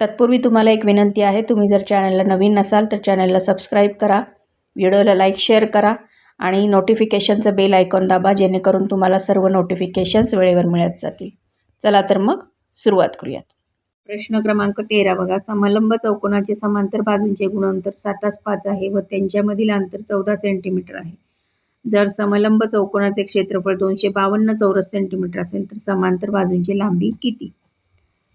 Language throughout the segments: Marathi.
तत्पूर्वी तुम्हाला एक विनंती आहे तुम्ही जर चॅनलला नवीन नसाल तर चॅनलला सबस्क्राईब करा व्हिडिओला लाईक शेअर करा आणि नोटिफिकेशनचं बेल आयकॉन दाबा जेणेकरून तुम्हाला सर्व नोटिफिकेशन्स वेळेवर मिळत जातील. चला तर मग सुरुवात करूयात. प्रश्न क्रमांक तेरा बघा. समलंब चौकोनाचे समांतर बाजूंचे गुणोत्तर सातास पाच आहे व त्यांच्यामधील अंतर चौदा सेंटीमीटर आहे. जर समलंब चौकोनाचे क्षेत्रफळ दोनशे बावन्न चौरस सेंटीमीटर असेल तर समांतर बाजूंची लांबी किती?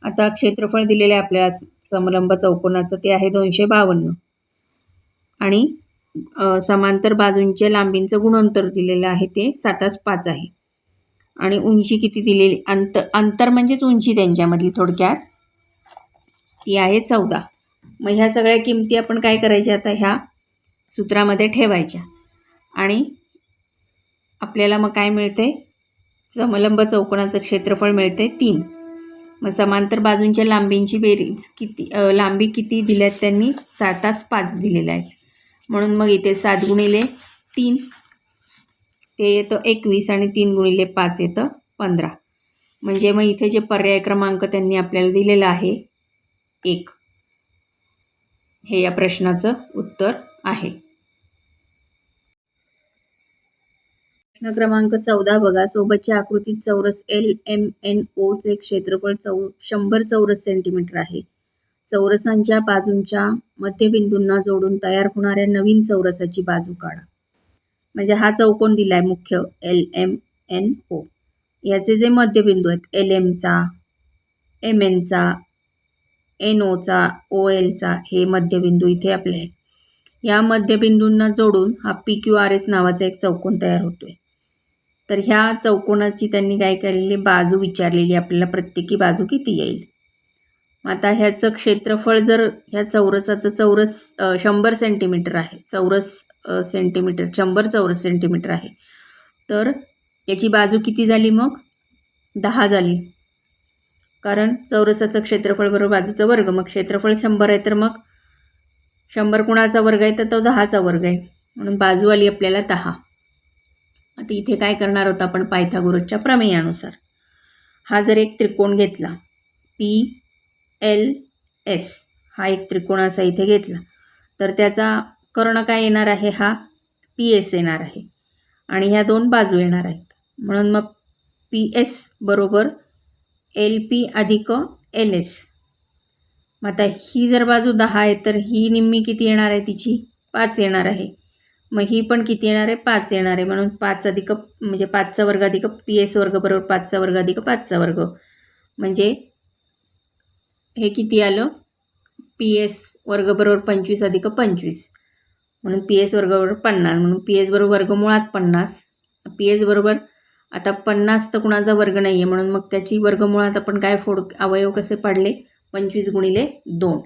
आता क्षेत्रफळ दिलेलं आहे आपल्याला समलंब चौकोनाचं ते आहे दोनशे बावन्न. आणि समांतर बाजूंच्या लांबींचं गुणोत्तर दिलेलं आहे ते सातास पाच आहे. आणि उंची किती दिलेली अंतर अंतर म्हणजेच उंची त्यांच्यामधली थोडक्यात ती आहे चौदा. मग ह्या सगळ्या किमती आपण काय करायच्या आता? ह्या सूत्रामध्ये ठेवायच्या. आणि आपल्याला मग काय मिळते समलंब चौकोनाचं क्षेत्रफळ मिळते तीन. मग समांतर बाजूंच्या लांबींची बेरीज किती लांबी किती दिल्यात त्यांनी? सात तास पाच दिलेलं आहे म्हणून मग इथे सात गुणिले तीन ते येतं एकवीस आणि तीन गुणिले पाच येतं पंधरा. म्हणजे मग इथे जे पर्याय क्रमांक त्यांनी आपल्याला दिलेला आहे एक. हे या प्रश्नाचं उत्तर आहे. प्रश्न क्रमांक चौदा बघा. सोबतच्या आकृतीत चौरस एल एम एन ओचे क्षेत्रफळ चौ शंभर चौरस सेंटीमीटर आहे. चौरसांच्या बाजूंच्या मध्यबिंदूंना जोडून तयार होणाऱ्या नवीन चौरसाची बाजू काढा. म्हणजे हा चौकोन दिला आहे मुख्य एल एम एन ओ याचे जे मध्यबिंदू आहेत एल एमचा एम एनचा एन ओचा ओ एलचा हे मध्यबिंदू इथे आपले आहेत. या मध्यबिंदूंना जोडून हा पी क्यू आर एस नावाचा एक चौकोन तयार होतो आहे तर ह्या चौकोनाची त्यांनी काय केलेली बाजू विचारलेली आपल्याला प्रत्येकी बाजू किती येईल? आता ह्याचं क्षेत्रफळ जर ह्या चौरसाचं चौरस शंभर सेंटीमीटर आहे चौरस सेंटीमीटर शंभर चौरस सेंटीमीटर आहे. तर याची बाजू किती झाली मग? दहा झाली. कारण चौरसाचं क्षेत्रफळ बरोबर बाजूचा वर्ग मग क्षेत्रफळ शंभर आहे तर मग? शंभर कुणाचा वर्ग आहे? तर तो दहाचा वर्ग आहे. म्हणून बाजू आली आपल्याला दहा. आता इथे काय करणार होतं आपण? पायथागोरसच्या प्रमेयानुसार. हा जर एक त्रिकोण घेतला पी एल एस हा एक त्रिकोण असा इथे घेतला तर त्याचा कर्ण काय येणार आहे? हा पी एस येणार आहे. आणि ह्या दोन बाजू येणार आहेत. म्हणून मग पी एस बरोबर एल पी अधिक एल एस. मग आता ही जर बाजू दहा आहे तर ही निम्मी किती येणार आहे? तिची पाच येणार आहे. मग ही पण किती येणार आहे? पाच येणार आहे. म्हणून पाच अधिक म्हणजे पाचचा वर्ग अधिक पी एस वर्ग बरोबर पाचचा वर्ग अधिक पाचचा वर्ग. म्हणजे हे किती आलं? पी एस वर्ग बरोबर पंचवीस अधिक पंचवीस. म्हणून पी एस वर्गाबरोबर पन्नास. म्हणून पी एस बरोबर वर्गमुळात पन्नास. पी एस बरोबर आता पन्नास तर कुणाचा वर्ग नाही आहे म्हणून मग त्याची वर्गमुळात आपण काय फोड अवयव कसे पाडले? पंचवीस गुणिले दोन.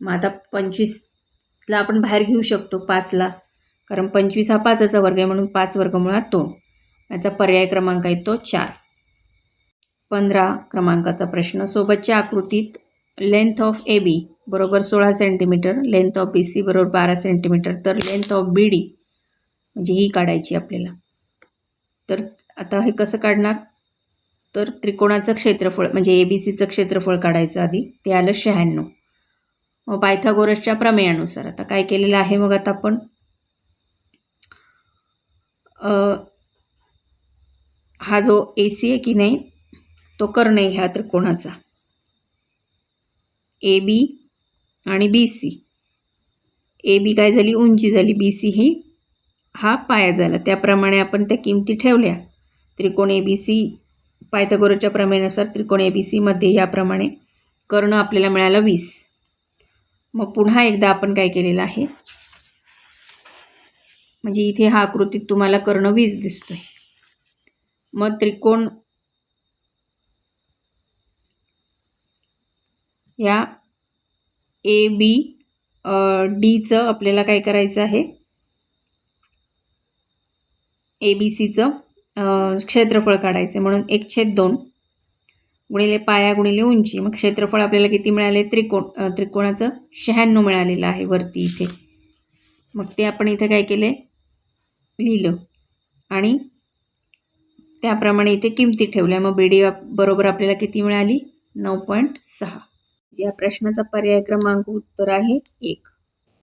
मग आता पंचवीसला आपण बाहेर घेऊ शकतो पाचला. कारण पंचवीस हा पाचाचा वर्ग आहे म्हणून पाच वर्गमुळात दोन. याचा पर्याय क्रमांक आहे तो चार. पंधरा क्रमांकाचा प्रश्न. सोबतच्या आकृतीत लेंथ ऑफ ए बी बरोबर सोळा centimetre length of B C बरोबर बारा सेंटीमीटर तर लेंथ ऑफ बी डी म्हणजे ही काढायची आपल्याला. तर आता हे कसं काढणार? तर त्रिकोणाचं क्षेत्रफळ म्हणजे ए बी सीचं क्षेत्रफळ काढायचं आधी. ते आलं शहाण्णव. मग पायथागोरसच्या प्रमेयानुसार. आता काय केलेलं आहे मग आता आपण? हा जो ए सी आहे की नाही तो कर्ण आहे ह्या त्रिकोणाचा ए बी आणि बी सी ए बी काय झाली? उंची झाली. बी सी ही हा पाया झाला. त्याप्रमाणे आपण त्या किमती ठेवल्या. त्रिकोण ए बी सी पायथगोरच्या प्रमेयानुसार त्रिकोण ए बी सीमध्ये याप्रमाणे कर्ण आपल्याला मिळाला वीस. मग पुन्हा एकदा आपण काय केलेलं आहे? म्हणजे इथे हा आकृतीत तुम्हाला कर्ण वीस दिसतोय. मग त्रिकोण या ए बी डीचं आपल्याला काय करायचं आहे? ए बी सीचं क्षेत्रफळ काढायचं आहे. म्हणून एक छेद दोन गुणिले पाया गुणिले उंची. मग क्षेत्रफळ आपल्याला किती मिळाले? त्रिकोण त्रिकोणाचं शहाण्णव मिळालेलं आहे वरती इथे. मग ते आपण इथे काय केले? लिहिलं. आणि त्याप्रमाणे इथे किमती ठेवल्या. मग बी डी बरोबर आपल्याला किती मिळाली? नऊ पॉईंट सहा. या प्रश्नाचा पर्याय क्रमांक उत्तर आहे एक.